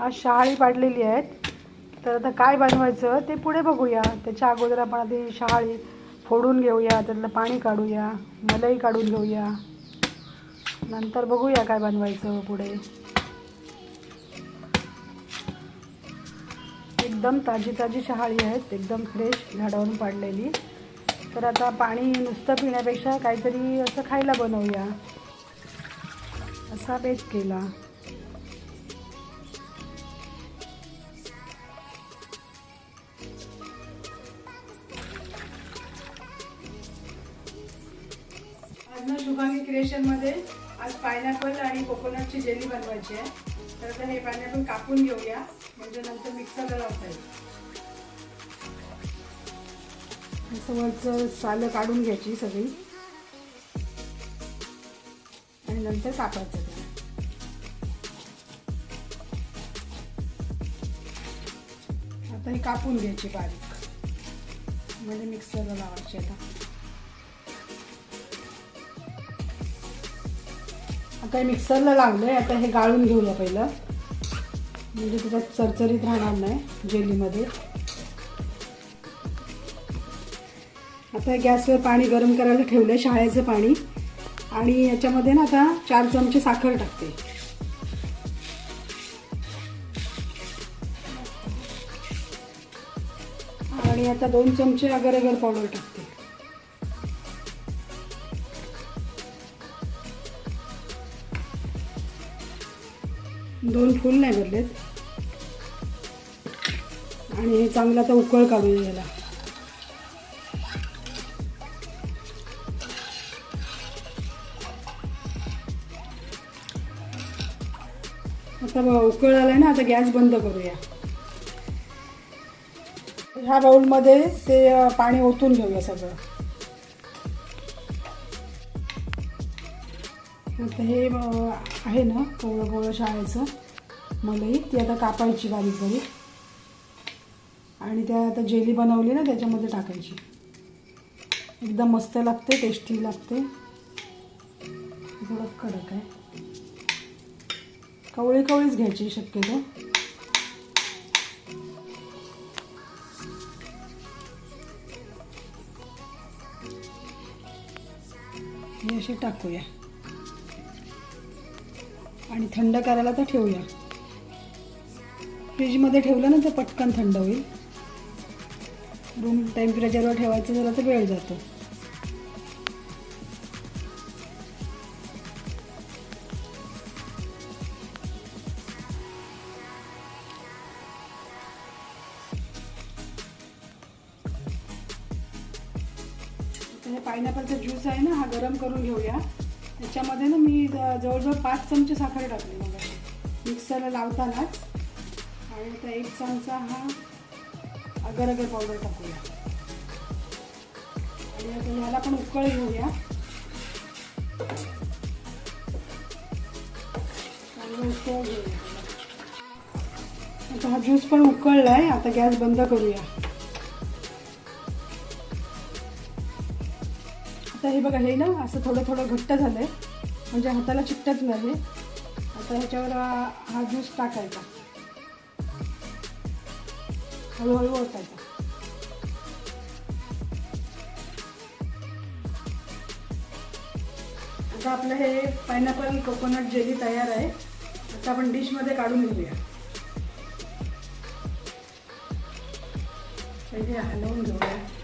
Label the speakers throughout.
Speaker 1: आज शहाळी पाडलेली आहेत. तर आता काय बनवायचं ते पुढे बघूया. त्याच्या अगोदर आपण आधी शहाळी फोडून घेऊया त्यातलं पाणी काढूया मलई काढून घेऊया. नंतर बघूया काय बनवायचं पुढे. एकदम ताजी ताजी शहाळी आहेत एकदम फ्रेश झाडावरून पाडलेली. तर आता पाणी नुसतं पिण्यापेक्षा काहीतरी असं खायला बनवूया. असा बेत केला. शुभांगी आज पायनॅपल आणि कोकोनटची जेली बनवायची आहे. तर आता हे पायनॅपल कापून घेऊया. म्हणजे नंतर मिक्सरला लावता येईल. असं वरचं सालं काढून घ्यायची सगळी. आणि नंतर कापायचं ते. आता हे कापून घ्यायची बारीक. म्हणजे मिक्सरला लावायची आता. आता मिक्सरला लागलं आहे आता हे गाळून घेऊया पहिलं. म्हणजे त्याच्यात चरचरीत राहणार नाही जेलीमध्ये. आता गॅसवर पाणी गरम करायला ठेवलं आहे शाळेचं पाणी. आणि याच्यामध्ये ना आता चार चमचे साखर टाकते. आणि आता दोन चमचे अगर अगर पावडर टाकते. दोन फुल नाही भरलेत. आणि हे चांगलं आता उकळ काढूया याला. आता बघा उकळ आलाय ना आता गॅस बंद करूया. ह्या बाऊलमध्ये ते पाणी ओतून घेऊया सगळं. आता हे आहे ना कवळं कोवळं शाळेचं. मलई ती आता कापायची बारीक बारीक. आणि त्या आता जेली बनवली ना त्याच्यामध्ये टाकायची. एकदम मस्त लागते टेस्टी लागते. थोडं कडक आहे. कवळी कवळीच घ्यायची शक्यतो. हे असे टाकूया. आणि थंड करायला तर ठेवूया. फ्रीजमध्ये ठेवलं ना तर पटकन थंड होईल. रूम टेम्परेचरवर ठेवायचं झालं तर वेळ जातो. पायनॅपलचा ज्यूस आहे ना हा गरम करून घेऊया. त्याच्यामध्ये ना मी ज- जवळजवळ पाच चमचे साखर टाकली मग मिक्सरला लावतानाच. आणि आता एक चमचा हा अगर अगर पावडर टाकूया. आणि आता ह्याला पण उकळ घेऊया. चांगलं उकळ घेऊया. आता हा ज्यूस पण उकळला आहे आता गॅस बंद करूया. आता हे बघा हे ना असं थोडं थोडं घट्ट झालं आहे म्हणजे हाताला चिकटत नाही आता ह्याच्यावर हा ज्यूस टाकायचा. हळूहळू ओतायचा. आता आपलं हे पायनॅपल कोकोनट जेली तयार आहे. आता आपण डिशमध्ये काढून घेऊया. पहिले हलवून घेऊया.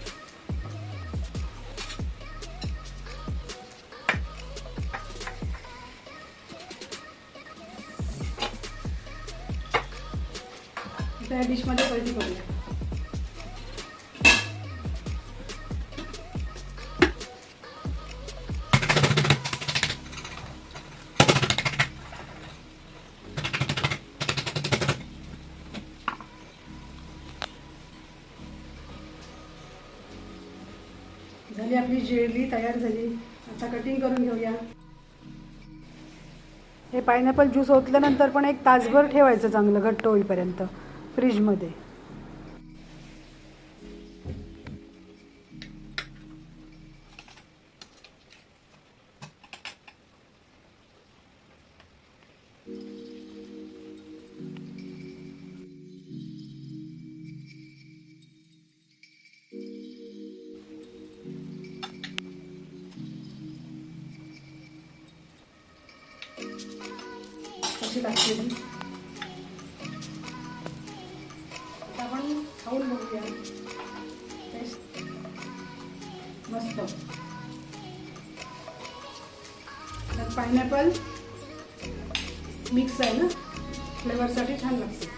Speaker 1: ह्या डिशमध्ये पहिली करूया. झाली आपली जेली तयार झाली. आता कटिंग करून घेऊया. हे पायनॅपल ज्यूस ओतल्यानंतर पण एक तासभर ठेवायचं चांगलं घट्ट होईपर्यंत. Prisma D. Tá Thank you. खाऊन बघूया. टेस्ट मस्त. तर पायनॅपल मिक्स आहे ना? फ्लेवरसाठी छान लागते.